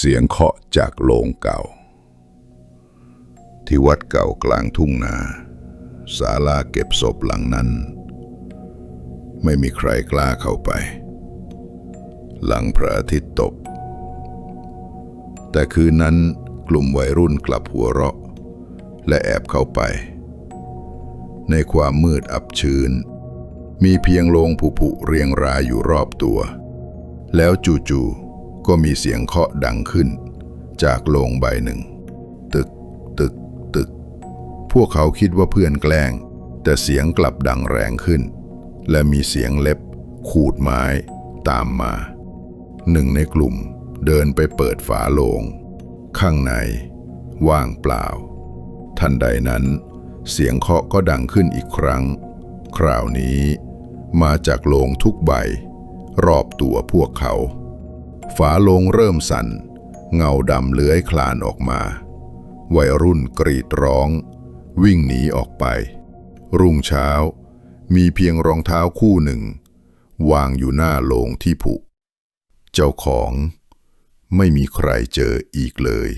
เสียงเคาะจากโลงเก่า ที่วัดเก่ากลางทุ่งนาศาลาเก็บศพหลังนั้น ไม่มีใครกล้าเข้าไป หลังพระอาทิตย์ตก แต่คืนนั้นกลุ่มวัยรุ่นกลับหัวเราะ และแอบเข้าไป ในความมืดอับชื้น มีเพียงโลงผุผุเรียงรายอยู่รอบตัว แล้วจู่ๆ ก็มีเสียงเคาะดังขึ้น จากโลงใบหนึ่ง ตึก ตึก ตึก พวกเขาคิดว่าเพื่อนแกล้ง แต่เสียงกลับดังแรงขึ้น และมีเสียงเล็บ ขูดไม้ตามมา หนึ่งในกลุ่มเดินไปเปิดฝาโลง ข้างใน ว่างเปล่า ทันใดนั้น เสียงเคาะก็ดังขึ้นอีกครั้ง คราวนี้ มาจากโลงทุกใบ รอบตัวพวกเขา ฝาโลงเริ่มสั่น เงาดำเลื้อยคลานออกมา วัยรุ่นกรีดร้อง วิ่งหนีออกไป รุ่งเช้า มีเพียงรองเท้าคู่หนึ่ง วางอยู่หน้าโลงที่ผุ เจ้าของไม่มีใครเจออีกเลย